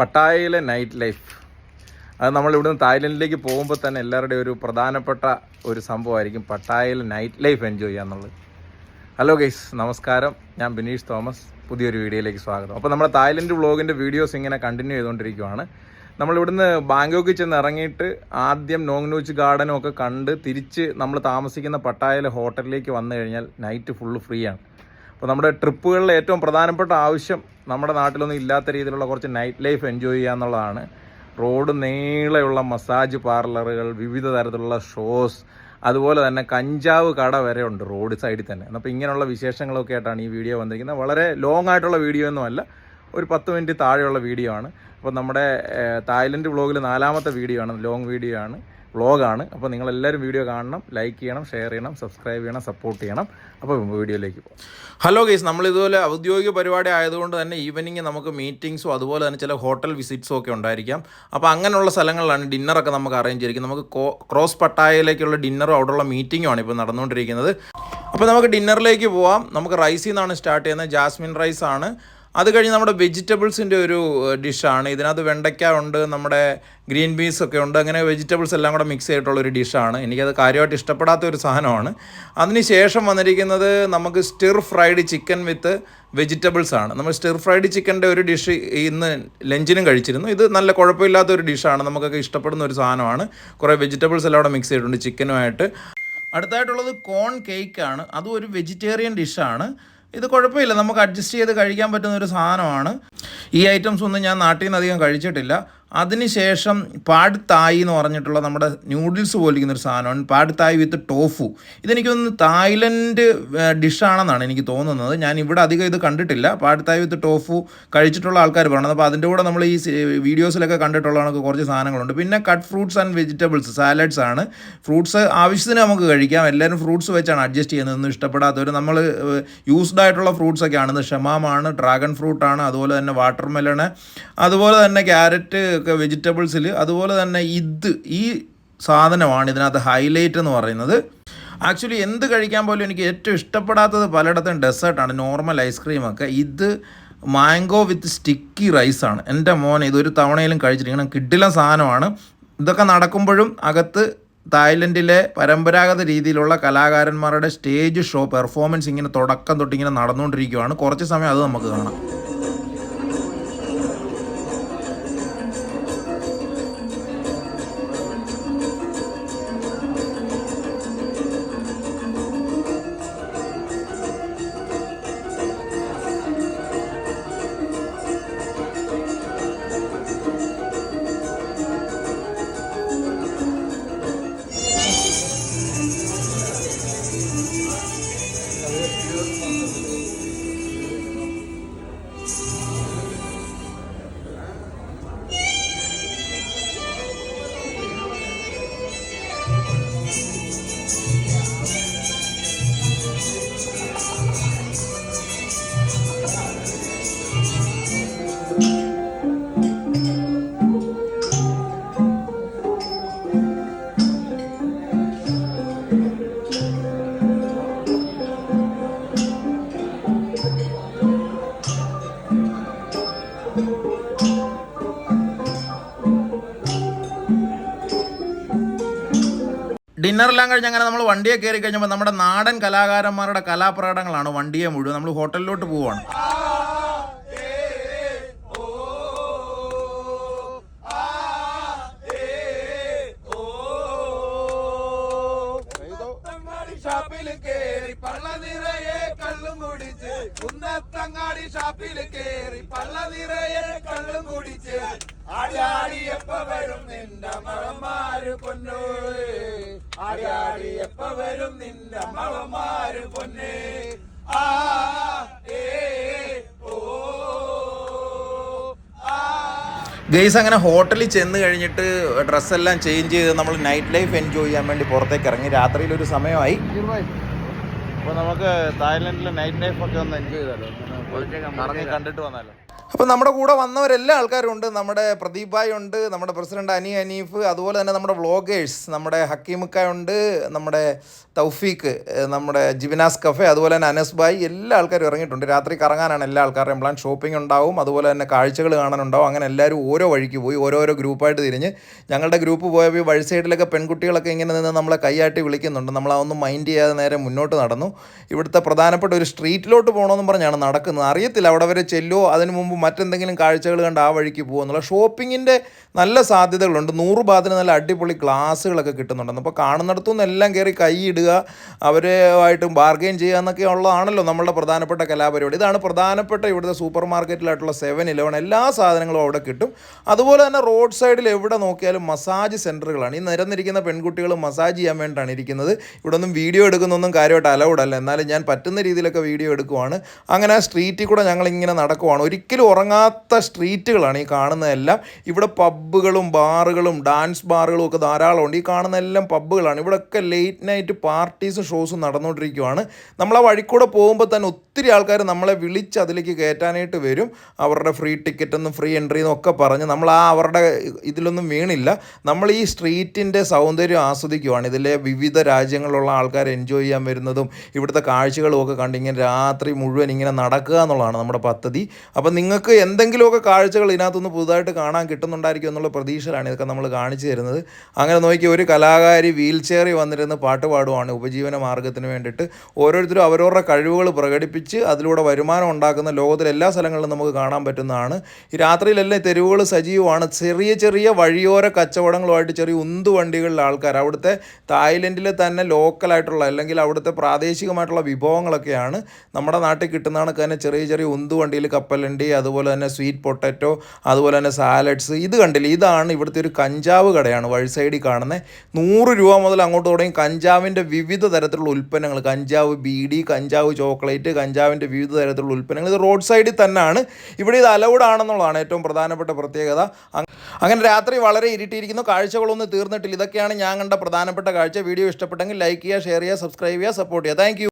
പട്ടായയിലെ night life അത് നമ്മൾ ഇവിടുന്ന് തായ്ലൻഡിലേക്ക് പോകുമ്പോൾ തന്നെ എല്ലാവരുടെയും ഒരു പ്രധാനപ്പെട്ട ഒരു സംഭവമായിരിക്കും പട്ടായയിലെ നൈറ്റ് ലൈഫ് എൻജോയ് ചെയ്യുക എന്നുള്ളത്. ഹലോ ഗൈസ് നമസ്കാരം. ഞാൻ ബിനീഷ് തോമസ്. പുതിയൊരു വീഡിയോയിലേക്ക് സ്വാഗതം. അപ്പോൾ നമ്മുടെ തായ്ലൻഡ് വ്ളോഗിന്റെ വീഡിയോസ് ഇങ്ങനെ കണ്ടിന്യൂ ചെയ്തുകൊണ്ടിരിക്കുവാണ്. നമ്മൾ ഇവിടുന്ന് ബാങ്കോക്കിൽ ചെന്ന് ഇറങ്ങിയിട്ട് ആദ്യം നോങ്നൂച്ച് ഗാർഡനും ഒക്കെ കണ്ട് തിരിച്ച് നമ്മൾ താമസിക്കുന്ന പട്ടായയിലെ ഹോട്ടലിലേക്ക് വന്നു കഴിഞ്ഞാൽ നൈറ്റ് ഫുള്ള് ഫ്രീ ആണ്. അപ്പോൾ നമ്മുടെ ട്രിപ്പുകളിലെ ഏറ്റവും പ്രധാനപ്പെട്ട ആവശ്യം നമ്മുടെ നാട്ടിലൊന്നും ഇല്ലാത്ത രീതിയിലുള്ള കുറച്ച് നൈറ്റ് ലൈഫ് എൻജോയ് ചെയ്യുക എന്നുള്ളതാണ്. റോഡ് നീളെയുള്ള മസാജ് പാർലറുകൾ വിവിധ തരത്തിലുള്ള ഷോസ് അതുപോലെ തന്നെ കഞ്ചാവ് കട വരെ ഉണ്ട് റോഡ് സൈഡിൽ തന്നെ. അപ്പോൾ ഇങ്ങനെയുള്ള വിശേഷങ്ങളൊക്കെ ആയിട്ടാണ് ഈ വീഡിയോ വന്നിരിക്കുന്നത്. വളരെ ലോങ് ആയിട്ടുള്ള വീഡിയോ ഒന്നുമല്ല. ഒരു പത്ത് മിനിറ്റ് താഴെയുള്ള വീഡിയോ ആണ്. അപ്പോൾ നമ്മുടെ തായ്ലൻഡ് വ്ളോഗിൽ നാലാമത്തെ വീഡിയോ ആണ് ലോങ് വീഡിയോ ആണ് വ്ളോഗാണ് അപ്പോൾ നിങ്ങളെല്ലാവരും വീഡിയോ കാണണം ലൈക്ക് ചെയ്യണം ഷെയർ ചെയ്യണം സബ്സ്ക്രൈബ് ചെയ്യണം സപ്പോർട്ട് ചെയ്യണം. അപ്പോൾ വീഡിയോയിലേക്ക് പോകും. ഹലോ ഗെയ്സ് നമ്മൾ ഇതുപോലെ ഔദ്യോഗിക പരിപാടി ആയതുകൊണ്ട് തന്നെ ഈവനിങ് നമുക്ക് മീറ്റിംഗ്സും അതുപോലെ തന്നെ ചില ഹോട്ടൽ വിസിറ്റ്സും ഒക്കെ ഉണ്ടായിരിക്കാം. അപ്പോൾ അങ്ങനെയുള്ള സ്ഥലങ്ങളിലാണ് ഡിന്നറൊക്കെ നമുക്ക് അറേഞ്ച് ചെയ്തിരിക്കുന്നത്. നമുക്ക് ക്രോസ് പട്ടായയിലേക്കുള്ള ഡിന്നറും അവിടെയുള്ള മീറ്റിംഗുമാണ് ഇപ്പോൾ നടന്നുകൊണ്ടിരിക്കുന്നത്. അപ്പോൾ നമുക്ക് ഡിന്നറിലേക്ക് പോവാം. നമുക്ക് റൈസിൽ നിന്നാണ് സ്റ്റാർട്ട് ചെയ്യുന്നത്. ജാസ്മിൻ റൈസ് ആണ്. അത് കഴിഞ്ഞ് നമ്മുടെ വെജിറ്റബിൾസിന്റെ ഒരു ഡിഷാണ്. ഇതിനകത്ത് വെണ്ടയ്ക്ക ഉണ്ട് നമ്മുടെ ഗ്രീൻ പീസ് ഒക്കെ ഉണ്ട്. അങ്ങനെ വെജിറ്റബിൾസ് എല്ലാം കൂടെ മിക്സ് ചെയ്തിട്ടുള്ള ഒരു ഡിഷാണ്. എനിക്കത് കാര്യമായിട്ട് ഇഷ്ടപ്പെടാത്ത ഒരു സാധനമാണ്. അതിന് ശേഷം വന്നിരിക്കുന്നത് നമുക്ക് stir fried chicken with vegetables ആണ്. നമ്മൾ സ്റ്റിർ ഫ്രൈഡ് ചിക്കന്റെ ഒരു ഡിഷ് ഇന്ന് ലഞ്ചിനും കഴിച്ചിരുന്നു. ഇത് നല്ല കുഴപ്പമില്ലാത്ത ഒരു ഡിഷാണ്. നമുക്കൊക്കെ ഇഷ്ടപ്പെടുന്ന ഒരു സാധനമാണ്. കുറേ വെജിറ്റബിൾസ് എല്ലാം കൂടെ മിക്സ് ചെയ്തിട്ടുണ്ട് ചിക്കനുമായിട്ട് അടുത്തായിട്ടുള്ളത് കോൺ കേക്കാണ് അതും ഒരു വെജിറ്റേറിയൻ ഡിഷാണ് ഇത് കുഴപ്പമില്ല. നമുക്ക് അഡ്ജസ്റ്റ് ചെയ്ത് കഴിക്കാൻ പറ്റുന്ന ഒരു സാധനമാണ്. ഈ ഐറ്റംസ് ഒന്നും ഞാൻ നാട്ടിൽ നിന്ന് അധികം കഴിച്ചിട്ടില്ല. അതിനുശേഷം പാഡ് തായ് എന്ന് പറഞ്ഞിട്ടുള്ള നമ്മുടെ ന്യൂഡിൽസ് പോലിരിക്കുന്ന ഒരു സാധനമാണ്. Pad Thai with tofu. ഇതെനിക്കൊന്ന് Thailand ഡിഷാണെന്നാണ് എനിക്ക് തോന്നുന്നത്. ഞാൻ ഇവിടെ അധികം ഇത് കണ്ടിട്ടില്ല. പാഡ് തായ് വിത്ത് ടോഫു കഴിച്ചിട്ടുള്ള ആൾക്കാർ പറയണത് അപ്പോൾ അതിന്റെ കൂടെ നമ്മൾ ഈ വീഡിയോസിലൊക്കെ കണ്ടിട്ടുള്ള കണക്ക് കുറച്ച് സാധനങ്ങളുണ്ട്. പിന്നെ cut fruits and vegetables salads ആണ്. ഫ്രൂട്ട്സ് ആവശ്യത്തിന് നമുക്ക് കഴിക്കാം. എല്ലാവരും ഫ്രൂട്ട്സ് വെച്ചാണ് അഡ്ജസ്റ്റ് ചെയ്യുന്നത്. ഒന്നും ഇഷ്ടപ്പെടാത്തവർ നമ്മൾ യൂസ്ഡ് ആയിട്ടുള്ള ഫ്രൂട്ട്സ് ഒക്കെയാണ്. ഷമാമാണ് ഡ്രാഗൺ ഫ്രൂട്ടാണ് അതുപോലെ തന്നെ വാട്ടർ മെലണ് അതുപോലെ തന്നെ ക്യാരറ്റ് ഒക്കെ വെജിറ്റബിൾസിൽ അതുപോലെ തന്നെ ഇത് ഈ സാധനമാണ് ഇതിനകത്ത് ഹൈലൈറ്റ് എന്ന് പറയുന്നത്. ആക്ച്വലി എന്ത് കഴിക്കാൻ പോലും എനിക്ക് ഏറ്റവും ഇഷ്ടപ്പെടാത്തത് പലയിടത്തും ഡെസേർട്ടാണ്. നോർമൽ ഐസ്ക്രീമൊക്കെ ഇത് മാംഗോ വിത്ത് സ്റ്റിക്കി റൈസാണ് എന്റെ മോൻ ഇതൊരു തവണയിലും കഴിച്ചിരിക്കണം കിഡില സാധനമാണ്. ഇതൊക്കെ നടക്കുമ്പോഴും അകത്ത് തായ്ലൻഡിലെ പരമ്പരാഗത രീതിയിലുള്ള കലാകാരന്മാരുടെ സ്റ്റേജ് ഷോ പെർഫോമൻസ് ഇങ്ങനെ തുടക്കം തൊട്ടിങ്ങനെ നടന്നുകൊണ്ടിരിക്കുകയാണ് കുറച്ച് സമയം അത് നമുക്ക് കാണാം. ഡിന്നറെല്ലാം കഴിഞ്ഞ് അങ്ങനെ നമ്മൾ വണ്ടിയെ കയറി കഴിഞ്ഞപ്പോൾ നമ്മുടെ നാടൻ കലാകാരന്മാരുടെ കലാപ്രകടനങ്ങളാണ് വണ്ടിയെ മുഴുവൻ. നമ്മൾ ഹോട്ടലിലോട്ട് പോവുകയാണ് ഷാപ്പിൽ കേറി പള്ള നിറയെ കേറി പള്ള നിറയെ ആടി ആടി എപ്പ വരും നിന്റെ മഴമാര് പൊന്നു ആടി എപ്പ വരും നിന്റെ മകന്മാര് പൊന്നെ. ആ ഏ ഗെയ്സ് അങ്ങനെ ഹോട്ടലിൽ ചെന്ന് കഴിഞ്ഞിട്ട് ഡ്രസ്സെല്ലാം ചേഞ്ച് ചെയ്ത് നമ്മൾ നൈറ്റ് ലൈഫ് എൻജോയ് ചെയ്യാൻ വേണ്ടി പുറത്തേക്ക് ഇറങ്ങി. രാത്രിയിൽ ഒരു സമയമായി. അപ്പോൾ നമുക്ക് തായ്ലൻഡിലെ നൈറ്റ് ലൈഫ് ഒക്കെ ഒന്ന് എൻജോയ് ചെയ്താലോ? കറങ്ങി കണ്ടിട്ട് വന്നാലോ? അപ്പോൾ നമ്മുടെ കൂടെ വന്നവരെല്ലാ ആൾക്കാരും ഉണ്ട്. നമ്മുടെ പ്രദീപ് ഭായ് ഉണ്ട് നമ്മുടെ പ്രസിഡന്റ് അനി അനീഫ് അതുപോലെ തന്നെ നമ്മുടെ വ്ളോഗേഴ്സ് നമ്മുടെ ഹക്കീമുക്കായ ഉണ്ട് നമ്മുടെ തൗഫീഖ് നമ്മുടെ ജിബിനാസ് കഫേ അതുപോലെ തന്നെ അനസ് ഭായ് എല്ലാ ആൾക്കാരും ഇറങ്ങിയിട്ടുണ്ട്. രാത്രി കറങ്ങാനാണ് എല്ലാ ആൾക്കാരുടെയും പ്ലാൻ. ഷോപ്പിംഗ് ഉണ്ടാവും അതുപോലെ തന്നെ കാഴ്ചകൾ കാണാനുണ്ടാവും. അങ്ങനെ എല്ലാവരും ഓരോ വഴിക്ക് പോയി ഓരോരോ ഗ്രൂപ്പായിട്ട് തിരിഞ്ഞ് ഞങ്ങളുടെ ഗ്രൂപ്പ് പോയപ്പോൾ വഴി സൈഡിലൊക്കെ പെൺകുട്ടികളൊക്കെ ഇങ്ങനെ നിന്ന് നമ്മളെ കൈയാട്ടി വിളിക്കുന്നുണ്ട്. നമ്മൾ അതൊന്നും മൈൻഡ് ചെയ്യാതെ നേരെ മുന്നോട്ട് നടന്നു. ഇവിടുത്തെ പ്രധാനപ്പെട്ട ഒരു സ്ട്രീറ്റിലോട്ട് പോകണമെന്നും പറഞ്ഞാണ് നടക്കുന്നത്. അറിയത്തില്ല അവിടെ വരെ ചെല്ലുമോ അതിന് മുമ്പ് മറ്റെന്തെങ്കിലും കാഴ്ചകൾ കണ്ട് ആ വഴിക്ക് പോകുന്നുള്ള ഷോപ്പിങ്ങിന്റെ നല്ല സാധ്യതകളുണ്ട്. നൂറ് ഭാഗത്തിന് നല്ല അടിപൊളി ഗ്ലാസ്സുകളൊക്കെ കിട്ടുന്നുണ്ട്. അപ്പോൾ കാണുന്നിടത്തുനിന്ന് എല്ലാം കയറി കൈയിടുക അവരുമായിട്ടും ബാർഗെയിൻ ചെയ്യുക എന്നൊക്കെ ഉള്ളതാണല്ലോ നമ്മളുടെ പ്രധാനപ്പെട്ട കലാപരിപാടി. ഇതാണ് പ്രധാനപ്പെട്ട ഇവിടുത്തെ സൂപ്പർ മാർക്കറ്റിലായിട്ടുള്ള സെവൻ ഇലവൻ എല്ലാ സാധനങ്ങളും അവിടെ കിട്ടും. അതുപോലെ തന്നെ റോഡ് സൈഡിൽ എവിടെ നോക്കിയാലും മസാജ് സെന്ററുകളാണ് ഈ നിരന്നിരിക്കുന്ന പെൺകുട്ടികൾ മസാജ് ചെയ്യാൻ വേണ്ടിയിട്ടാണ് ഇരിക്കുന്നത്. ഇവിടെ ഒന്നും വീഡിയോ എടുക്കുന്നൊന്നും കാര്യമായിട്ട് അലൗഡ് അല്ല. എന്നാലും ഞാൻ പറ്റുന്ന രീതിയിലൊക്കെ വീഡിയോ എടുക്കുവാണ്. അങ്ങനെ സ്ട്രീറ്റിൽ കൂടെ ഞങ്ങളിങ്ങനെ നടക്കുവാണ്. ഒരിക്കലും ഉറങ്ങാത്ത സ്ട്രീറ്റുകളാണ് ഈ കാണുന്നതെല്ലാം. ഇവിടെ പബ്ബുകളും ബാറുകളും ഡാൻസ് ബാറുകളും ഒക്കെ ധാരാളമുണ്ട്. ഈ കാണുന്ന എല്ലാം പബ്ബുകളാണ് ഇവിടെയൊക്കെ ലേറ്റ് നൈറ്റ് പാർട്ടീസും ഷോസും നടന്നുകൊണ്ടിരിക്കുവാണ്. നമ്മൾ ആ വഴിക്കൂടെ പോകുമ്പോൾ തന്നെ ഒത്തിരി ആൾക്കാർ നമ്മളെ വിളിച്ച് അതിലേക്ക് കയറ്റാനായിട്ട് വരും. അവരുടെ ഫ്രീ ടിക്കറ്റ് എന്നും ഫ്രീ എൻട്രി എന്നും ഒക്കെ പറഞ്ഞ് നമ്മൾ ആ അവരുടെ ഇതിലൊന്നും വീണില്ല. നമ്മൾ ഈ സ്ട്രീറ്റിന്റെ സൗന്ദര്യം ആസ്വദിക്കുവാണ്. ഇതിലെ വിവിധ രാജ്യങ്ങളിലുള്ള ആൾക്കാർ എൻജോയ് ചെയ്യാൻ വരുന്നതും ഇവിടുത്തെ കാഴ്ചകളും ഒക്കെ കണ്ട് ഇങ്ങനെ രാത്രി മുഴുവൻ ഇങ്ങനെ നടക്കുക എന്നുള്ളതാണ് നമ്മുടെ പദ്ധതി. അപ്പം നിങ്ങൾക്ക് എന്തെങ്കിലുമൊക്കെ കാഴ്ചകൾ ഇതിനകത്തുനിന്ന് പുതുതായിട്ട് കാണാൻ കിട്ടുന്നുണ്ടായിരിക്കും എന്നുള്ള പ്രതീക്ഷയിലാണ് ഇതൊക്കെ നമ്മൾ കാണിച്ചു തരുന്നത്. അങ്ങനെ നോക്കി ഒരു കലാകാരി വീൽ ചെയറിൽ വന്നിരുന്ന് പാട്ട് പാടുവാണ് ഉപജീവന മാർഗത്തിന് വേണ്ടിയിട്ട്. ഓരോരുത്തരും അവരവരുടെ കഴിവുകൾ പ്രകടിപ്പിച്ച് അതിലൂടെ വരുമാനം ഉണ്ടാക്കുന്ന ലോകത്തിലെ എല്ലാ സ്ഥലങ്ങളിലും നമുക്ക് കാണാൻ പറ്റുന്നതാണ്. ഈ രാത്രിയിലെല്ലാം തെരുവുകൾ സജീവമാണ്. ചെറിയ ചെറിയ വഴിയോര കച്ചവടങ്ങളുമായിട്ട് ചെറിയ ഉന്തു വണ്ടികളിലെ ആൾക്കാർ അവിടുത്തെ തായ്ലൻഡിലെ തന്നെ ലോക്കലായിട്ടുള്ള അല്ലെങ്കിൽ അവിടുത്തെ പ്രാദേശികമായിട്ടുള്ള വിഭവങ്ങളൊക്കെയാണ് നമ്മുടെ നാട്ടിൽ കിട്ടുന്ന കണക്ക് തന്നെ ചെറിയ ചെറിയ ഉന്തു വണ്ടിയിൽ കപ്പലണ്ടി അതുപോലെ തന്നെ സ്വീറ്റ് പൊട്ടറ്റോ അതുപോലെ തന്നെ സാലഡ്സ് ഇത് കണ്ടില്ലേ? ഇതാണ് ഇവിടുത്തെ ഒരു കഞ്ചാവ് കടയാണ് വഴി സൈഡിൽ കാണുന്നത് നൂറ് രൂപ മുതൽ അങ്ങോട്ട് തുടങ്ങി കഞ്ചാവിന്റെ വിവിധ തരത്തിലുള്ള ഉൽപ്പന്നങ്ങൾ. കഞ്ചാവ് ബീഡി കഞ്ചാവ് ചോക്ലേറ്റ് കഞ്ചാവിന്റെ വിവിധ തരത്തിലുള്ള ഉൽപ്പന്നങ്ങൾ. ഇത് റോഡ് സൈഡിൽ തന്നെയാണ്. ഇവിടെ ഇത് അലൗഡ് ആണെന്നുള്ളതാണ് ഏറ്റവും പ്രധാനപ്പെട്ട പ്രത്യേകത. അങ്ങനെ രാത്രി വളരെ ഇരുട്ടിയിരിക്കുന്നു. കാഴ്ചകളൊന്നും തീർന്നിട്ടില്ല. ഇതൊക്കെയാണ് ഞാൻ കണ്ട പ്രധാനപ്പെട്ട കാഴ്ച. വീഡിയോ ഇഷ്ടപ്പെട്ടെങ്കിൽ ലൈക്ക് ചെയ്യുക ഷെയർ ചെയ്യുക സബ്സ്ക്രൈബ് ചെയ്യുക സപ്പോർട്ട് ചെയ്യുക. താങ്ക്